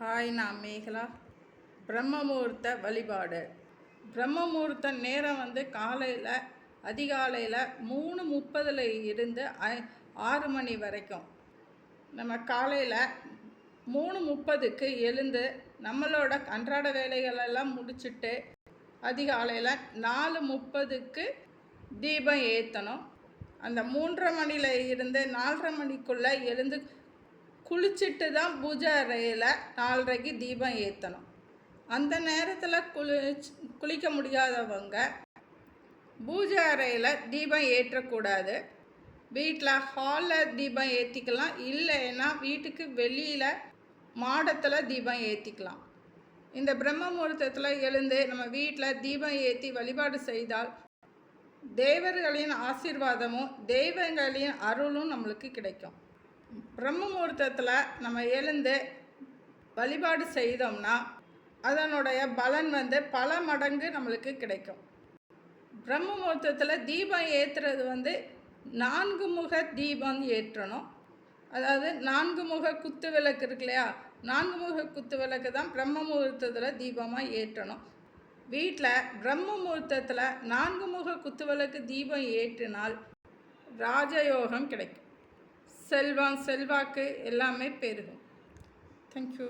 Hi நான் மேகலா. பிரம்மமுகூர்த்த வழிபாடு. பிரம்மமுகூர்த்த நேரம் வந்து காலையில் அதிகாலையில் மூணு முப்பதில் இருந்து ஆறு மணி வரைக்கும். நம்ம காலையில் மூணு முப்பதுக்கு எழுந்து நம்மளோட அன்றாட வேலைகளெல்லாம் முடிச்சுட்டு அதிகாலையில் நாலு முப்பதுக்கு தீபம் ஏற்றணும் அந்த மூன்றரை மணியில் இருந்து நாலரை மணிக்குள்ளே எழுந்து குளிச்சுட்டு தான் பூஜை அறையில் நாலரைக்கு தீபம் ஏற்றணும் அந்த நேரத்தில் குளிச் குளிக்க முடியாதவங்க பூஜை அறையில் தீபம் ஏற்றக்கூடாது. வீட்டில் ஹாலில் தீபம் ஏற்றிக்கலாம் இல்லைன்னா வீட்டுக்கு வெளியில் மாடத்தில் தீபம் ஏற்றிக்கலாம் இந்த பிரம்ம முகூர்த்தத்தில் எழுந்து நம்ம வீட்டில் தீபம் ஏற்றி வழிபாடு செய்தால் தேவர்களின் ஆசீர்வாதமும் தெய்வங்களின் அருளும் நம்மளுக்கு கிடைக்கும். பிரம்ம முகூர்த்தத்தில் நம்ம எழுந்து வழிபாடு செய்தோம்னா அதனுடைய பலன் வந்து பல மடங்கு நம்மளுக்கு கிடைக்கும். பிரம்ம முகூர்த்தத்தில் தீபம் ஏற்றுறது வந்து நான்கு முக தீபம் ஏற்றணும். அதாவது நான்கு முக குத்து விளக்கு இருக்கு இல்லையா? நான்கு முக குத்து விளக்கு தான் பிரம்ம முகூர்த்தத்தில் தீபமாக ஏற்றணும். வீட்டில் பிரம்ம முகூர்த்தத்தில் நான்கு முக குத்து விளக்கு தீபம் ஏற்றினால் ராஜயோகம் கிடைக்கும். செல்வம் செல்வாக்கு எல்லாமே பெருகும். தேங்க்யூ